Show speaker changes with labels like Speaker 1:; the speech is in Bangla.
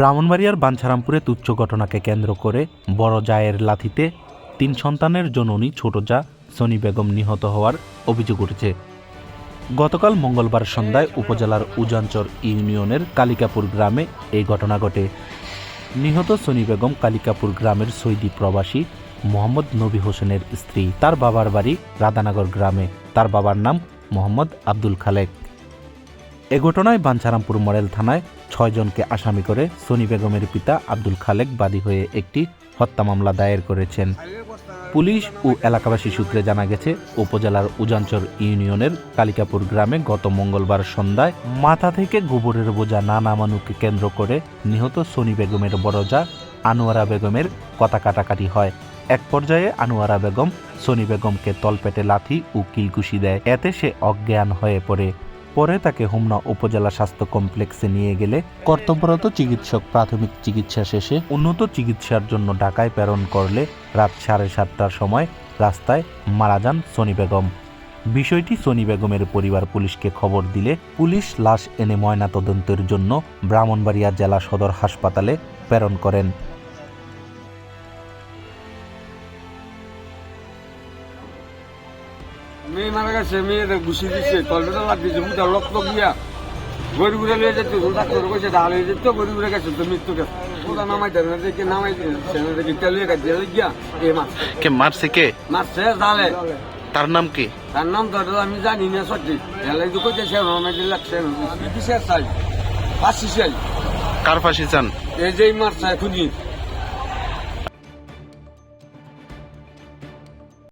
Speaker 1: ব্রাহ্মণবাড়িয়ার বাঞ্ছারামপুরে তুচ্ছ ঘটনাকে কেন্দ্র করে বড় জায়ের লাথিতে তিন সন্তানের জননী ছোট জা সনি বেগম নিহত হওয়ার অভিযোগ উঠেছে। গতকাল মঙ্গলবার সন্ধ্যায় উপজেলার উজানচর ইউনিয়নের কালিকাপুর গ্রামে এই ঘটনা ঘটে। নিহত সনি বেগম কালিকাপুর গ্রামের সৈদি প্রবাসী মোহাম্মদ নবী হোসেনের স্ত্রী। তার বাবার বাড়ি রাধানগর গ্রামে। তার বাবার নাম মোহাম্মদ আব্দুল খালেক। এ ঘটনায় বাঞ্ছারামপুর মডেল থানায় ছয়জনকে আসামি করে সনি বেগমের পিতা আব্দুল খালেক বাদী হয়ে একটি হত্যা মামলা দায়ের করেছেন। পুলিশ ও এলাকাবাসী সূত্রে জানা গেছে, উপজেলার উজানচর ইউনিয়নের কালিকাপুর গ্রামে গত মঙ্গলবার সন্ধ্যায় মাথা থেকে গোবরের বোঝা না নামানুকে কেন্দ্র করে নিহত সনি বেগমের বড়জা আনোয়ারা বেগমের কথা কাটাকাটি হয়। এক পর্যায়ে আনোয়ারা বেগম সনি বেগমকে তলপেটে লাথি ও কিলকুশি দেয়, এতে সে অজ্ঞান হয়ে পড়ে। পরে তাকে হোমনা উপজেলা স্বাস্থ্য কমপ্লেক্সে নিয়ে গেলে কর্তব্যরত চিকিৎসক প্রাথমিক চিকিৎসা শেষে উন্নত চিকিৎসার জন্য ঢাকায় প্রেরণ করলে রাত সাড়ে সাতটার সময় রাস্তায় মারা যান সনি বেগম। বিষয়টি সনি বেগমের পরিবার পুলিশকে খবর দিলে পুলিশ লাশ এনে ময়নাতদন্তের জন্য ব্রাহ্মণবাড়িয়া জেলা সদর হাসপাতালে প্রেরণ করেন।
Speaker 2: মেয়ে মারা গেছে মেয়েদের ঘুষি দিচ্ছে তলবেটা লাগ দিচ্ছে মুখটা রক্ত গিয়া গড়ি ঘুরে লিয়ে যেত ডাক্তার কইছে ডালে যেত গড়ি ঘুরে গেছে তো মৃত্যু গেছে। ওটা নামাই দেয় না দেখে নামাই দিল সেনা দেখে তেলিয়ে গেছে জেলে গিয়া এ মাছ
Speaker 1: কে মারছে কে?
Speaker 2: মারছে জালে
Speaker 1: তার নাম কি?
Speaker 2: তার নাম তো আমি জানি না সত্যি জেলে তো কইছে সে রমে দিল লাগছে কিসের চাই পাঁচশি চাই
Speaker 1: কার ফাঁসি চান?
Speaker 2: এই যে মারছে খুঁজি